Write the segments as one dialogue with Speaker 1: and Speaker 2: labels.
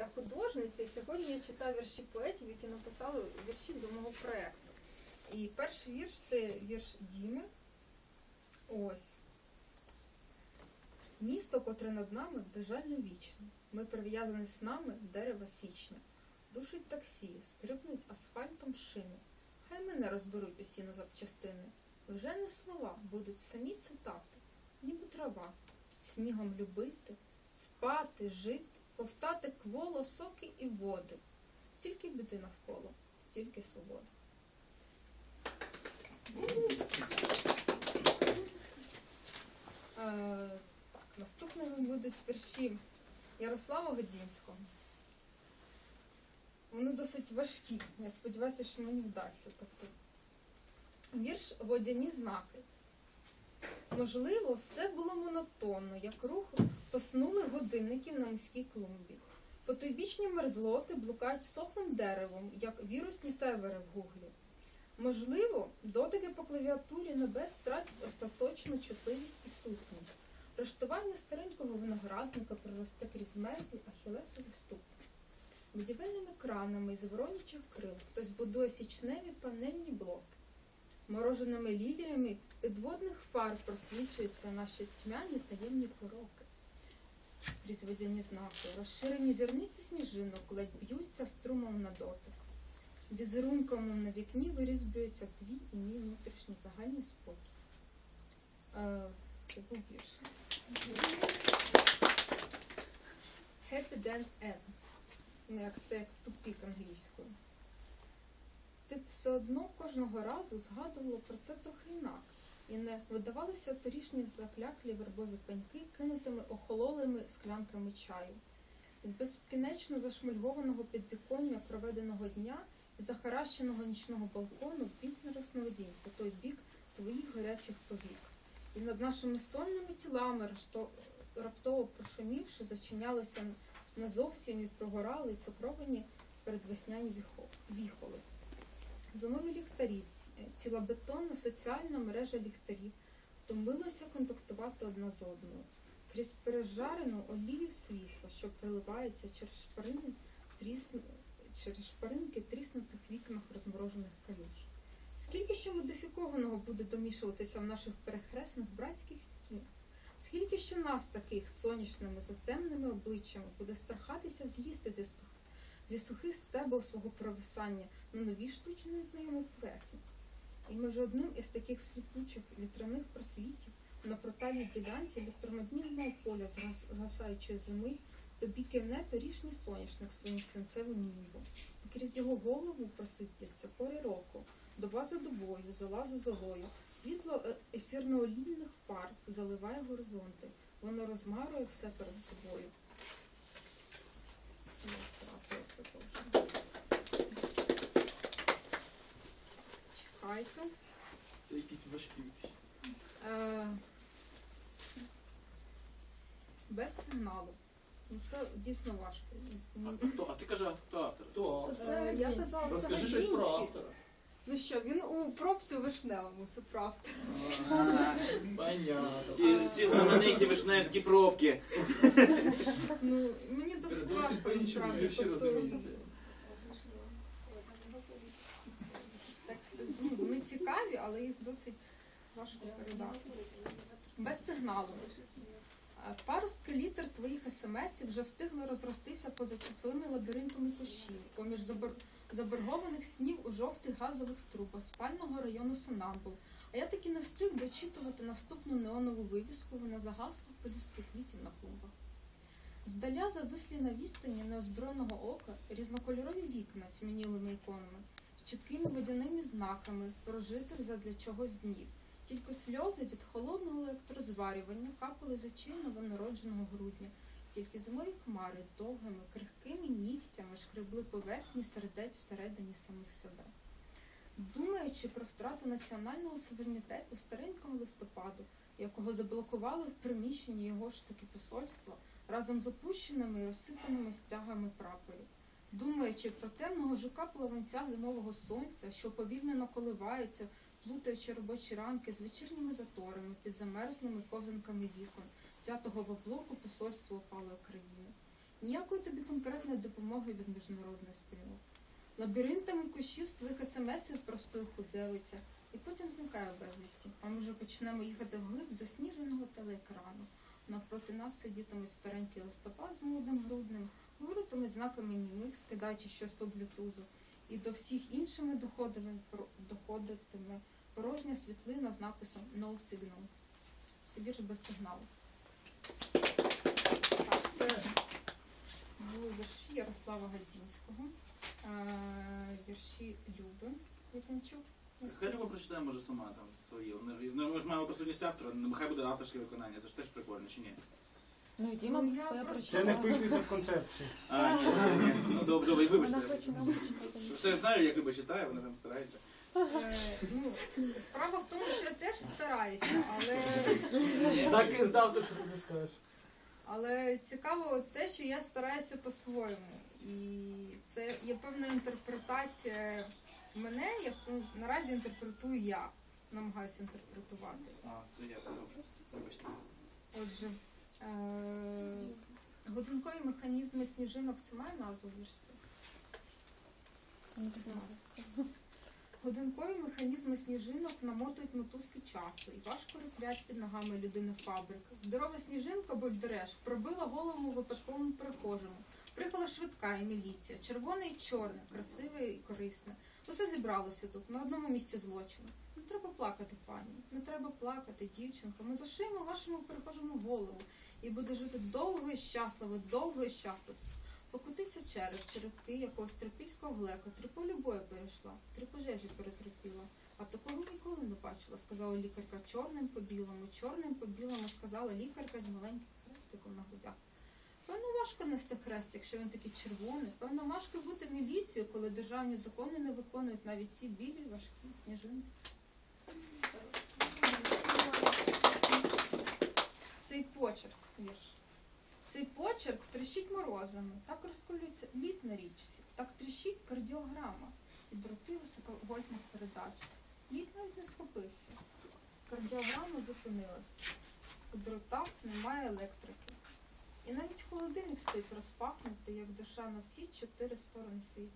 Speaker 1: Я художниця, і сьогодні я читаю вірші поетів, які написали вірші до мого проєкту. І перший вірш це вірш Діми. Ось. Місто, котре над нами, безжально вічне. Ми прив'язані з нами дерева січня. Рушить таксі, скрипнуть асфальтом шини. Хай мене розберуть усі на запчастини. Вже не слова, будуть самі цитати, ніби трава, під снігом любити, спати, жити, ковтати кволо, соки і води. Стільки біди навколо, стільки свободи. Е, так, наступними будуть вірші Ярослава Годзінського. Вони досить важкі. Я сподіваюся, що мені вдасться. Тобто, вірш Водяні знаки. Можливо, все було монотонно, як рух поснули годинників на міській клумбі. Потойбічні мерзлоти блукають всохлим деревом, як вірусні сервери в гуглі. Можливо, дотики по клавіатурі небес втратять остаточну чутливість і сутність. Рештування старенького виноградника проросте крізь мерзлі ахілесові ступні. Будівельними кранами із воронячих крил хтось будує січневі панельні блоки. Мороженими ліліями підводних фар просвічуються наші тьмяні таємні пороки. Крізь водяні знаки, розширені зірниці сніжинок ледь б'ються струмом на дотик. Візерунком на вікні вирізблюється твій і мій внутрішній загальний спокій. Е, це був вірш. Happy Dead End. Ну, як це як тупік англійською. Ти б все одно кожного разу згадувала про це трохи інак. І не видавалися торішні закляклі вербові пеньки, кинутими охололими склянками чаю. З безкінечно зашмульгованого підвіконня проведеного дня і захаращеного нічного балкону вікна розновидінь по той бік твоїх гарячих повік. І над нашими сонними тілами, раптово прошумівши, зачинялися не зовсім і прогорали цукровані передвесняні віхоли. Зимові ліхтарі, ці- цілабетонна соціальна мережа ліхтарів втомилася контактувати одна з одною. Крізь пережарену олію світла, що приливається через шпарини, трісну... через шпаринки тріснутих вікнах розморожених калюж. Скільки ще модифікованого буде домішуватися в наших перехресних братських стінах? Скільки ще нас таких сонячними затемними обличчями буде страхатися з'їсти зі, стух... зі сухих стебел свого провисання на нові штучно незнайомі поверхні? І може одним із таких сліпучих вітряних просвітів на протальній ділянці електромагнітного поля згас- згасаючої зими тобі кивне торішній соняшник своїм свинцевим нібом. І крізь його голову просипляться пори року, доба за добою, зола за світло е- ефірно-олійних фар заливає горизонти, воно розмарує все перед собою. Чекайте.
Speaker 2: Це якісь важкі.
Speaker 1: Е, без сигналу. Ну, це дійсно важко.
Speaker 2: А хто? А ти кажи, хто автор?
Speaker 3: Хто?
Speaker 1: Це
Speaker 3: автор?
Speaker 1: все
Speaker 4: Е,
Speaker 1: я
Speaker 4: Дзінь.
Speaker 1: казала, це
Speaker 3: Розкажи щось про автора.
Speaker 1: Ну що, він у пробці у вишневому, це правда.
Speaker 3: А, Понятно.
Speaker 2: Ці, ці знамениті вишневські пробки.
Speaker 1: Ну, мені досить Насправді.
Speaker 3: вірші
Speaker 1: Тобто,
Speaker 3: розумієте.
Speaker 1: вони цікаві, але їх досить важко передати. Без сигналу. Е, Паростки літер твоїх смсів вже встигли розростися поза часовими лабіринтами кущів, поміж забор... заборгованих снів у жовтих газових трубах спального району Сонамбул. А я таки не встиг дочитувати наступну неонову вивіску на загаслих пелюстки квітів на клумбах. Здаля завислі на відстані неозброєного ока різнокольорові вікна тьмянілими іконами, з чіткими водяними знаками прожитих задля чогось днів. Тільки сльози від холодного електрозварювання капали з очей новонародженого грудня. Тільки зимові хмари довгими, крихкими нігтями шкребли поверхні сердець всередині самих себе. Думаючи про втрату національного суверенітету старенького листопаду, якого заблокували в приміщенні його ж таки посольства, разом з опущеними і розсипаними стягами прапорів. Думаючи про темного жука плаванця зимового сонця, що повільно коливається, плутаючи робочі ранки з вечірніми заторами під замерзлими ковзанками вікон, взятого в облоку посольства опалої країни. Ніякої тобі конкретної допомоги від міжнародної спільноти. Лабіринтами кущів з твоїх смсів простою худевиця, і потім зникає безвісті. А ми вже почнемо їхати вглиб засніженого телеекрану. Навпроти нас сидітимуть старенький листопад з молодим грудним, говоритимуть знаками німих, скидаючи щось по блютузу. І до всіх іншими доходитиме, порожня світлина з написом No Signal. Це вірш без сигналу. Так, це були вірші Ярослава Гадзінського, е, вірші Люби Вікончук.
Speaker 2: Хай Люба прочитає, може, сама там свої. Ну, ми ж маємо присутність автора, ну, хай буде авторське виконання. Це ж теж прикольно, чи ні?
Speaker 4: Ну, Діма
Speaker 1: Ну, я
Speaker 4: своє
Speaker 1: просто-
Speaker 5: Це не
Speaker 4: прочитала.
Speaker 5: вписується в концепцію.
Speaker 2: А, ні, ні, ні. Ну, добре, добре, вибачте.
Speaker 4: Вона хоче нам прочитати.
Speaker 2: Що я знаю, як Люба читає, вона там старається.
Speaker 1: Е, ну, справа в тому, що я теж стараюся, але,
Speaker 5: Так і здав, то що ти скажеш.
Speaker 1: але цікаво те, що я стараюся по-своєму. І це є певна інтерпретація мене, яку наразі інтерпретую я. Намагаюся інтерпретувати.
Speaker 2: А, це я продовжу. Вибачте.
Speaker 1: Отже, е- годинкові механізми сніжинок це має назву віршці? Годинкові механізми сніжинок намотують мотузки часу і важко риплять під ногами людини фабрик. Здорова сніжинка Больдереш пробила голову випадковому перехожому. Приїхала швидка і міліція, червоне і чорне, красиве і корисне. Усе зібралося тут, на одному місці злочину. Не треба плакати, пані, не треба плакати, дівчинко. Ми зашиємо вашому перехожому голову і буде жити довго і щасливо, довго і щасливо. Покотився через черепки якогось трипільського глека, три полі перейшла, три пожежі перетерпіла. А такого ніколи не бачила, сказала лікарка чорним по білому, чорним по білому, сказала лікарка з маленьким хрестиком на грудях. Певно, важко нести хрест, якщо він такий червоний. Певно, важко бути міліцією, коли державні закони не виконують навіть ці білі важкі сніжинки. Цей почерк вірш. Цей почерк тріщить морозами, так розколюється лід на річці, так тріщить кардіограма і дроти високовольтних передач. Лід навіть не схопився. Кардіограма зупинилась. У дротах немає електрики. І навіть холодильник стоїть розпахнутий, як душа на всі чотири сторони світу.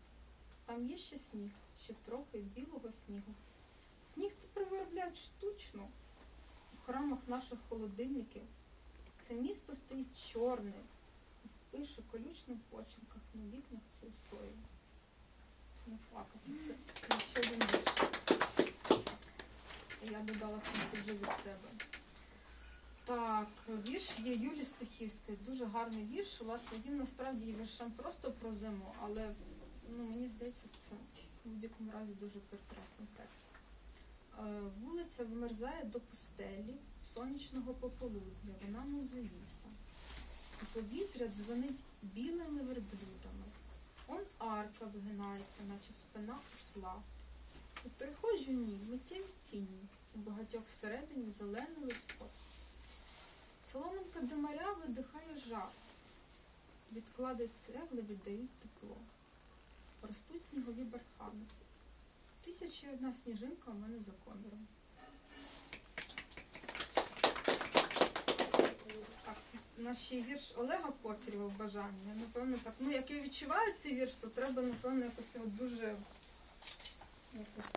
Speaker 1: Там є ще сніг, ще трохи білого снігу. Сніг тепер виробляють штучно. У храмах наших холодильників це місто стоїть чорне, пише колючним почерках на вікнах цю історію. Не плакати. Це ще один вірш. Я додала в кінці вже від себе. Так, вірш є Юлі Стахівської. Дуже гарний вірш. Власне, він насправді є віршем просто про зиму, але ну, мені здається, це в будь-якому разі дуже прекрасний текст. Е, Вулиця вмерзає до пустелі сонячного пополудня, вона мов завіса. І повітря дзвонить білими верблюдами. Он арка вигинається, наче спина осла. І перехожу в ній миттєві тіні, у багатьох всередині зелений листок. Соломинка димаря видихає жар. Відклади цегли, віддають тепло. Ростуть снігові бархани. Тисяча одна сніжинка у мене за коміром. Ще вірш Олега Коцарєва «Бажання». Напевно, так. Ну, як я відчуваю цей вірш, то треба, напевно, якось його дуже якось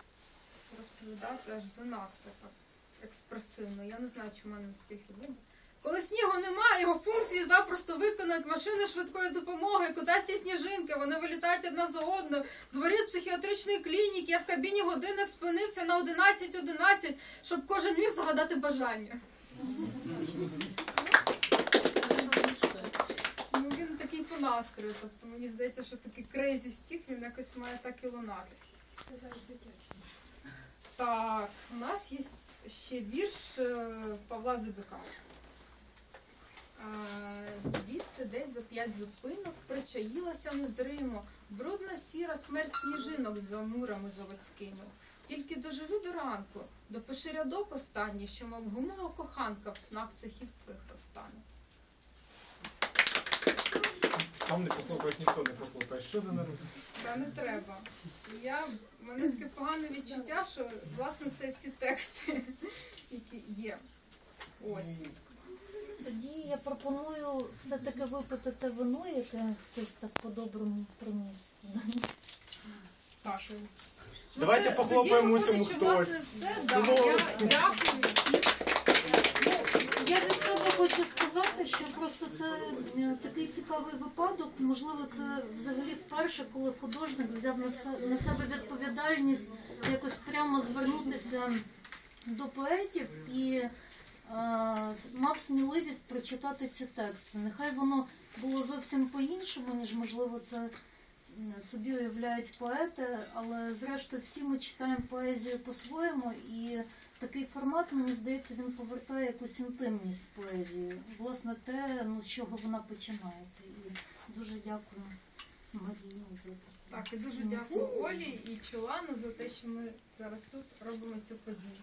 Speaker 1: розповідати аж занадто так експресивно. Я не знаю, чи в мене настільки буде. Коли снігу немає, його функції запросто виконують машини швидкої допомоги, кудасті сніжинки, вони вилітають одна за одною. З воріт психіатричної клініки я в кабіні годинник спинився на 11.11, щоб кожен міг загадати бажання. Ну він такий по настрою, тобто мені здається, що такий крейзі стих, він якось має так і лунати.
Speaker 4: Це зараз дитячий.
Speaker 1: Так, у нас є ще вірш е, Павла Зубика. Звідси десь за п'ять зупинок причаїлася незримо брудна сіра смерть сніжинок за мурами заводськими. Тільки доживи до ранку, допиши рядок останній, що мов гумова коханка в снах цехів твоїх розтане.
Speaker 5: Там не похлопаєш, ніхто не похлопає. Що за народ?
Speaker 1: Та не треба. Я, в мене таке погане відчуття, що власне це всі тексти, які є. Ось.
Speaker 6: Тоді я пропоную все-таки випити те вино, яке хтось так по-доброму приніс сюди.
Speaker 1: Пашу.
Speaker 5: Давайте похлопаємо
Speaker 1: тоді виходить, що
Speaker 5: хтось.
Speaker 1: не все. Да,
Speaker 5: Ну,
Speaker 1: я дякую всім.
Speaker 6: Я від себе хочу сказати, що просто це е, такий цікавий випадок. Можливо, це взагалі вперше, коли художник взяв на все- на себе відповідальність якось прямо звернутися до поетів і мав сміливість прочитати ці тексти. Нехай воно було зовсім по-іншому, ніж можливо це собі уявляють поети, але зрештою всі ми читаємо поезію по-своєму і такий формат, мені здається, він повертає якусь інтимність поезії. Власне, те, ну, з чого вона починається. І дуже дякую Марії за таке.
Speaker 1: Так, і дуже дякую Олі і Чолану за те, що ми зараз тут робимо цю подію.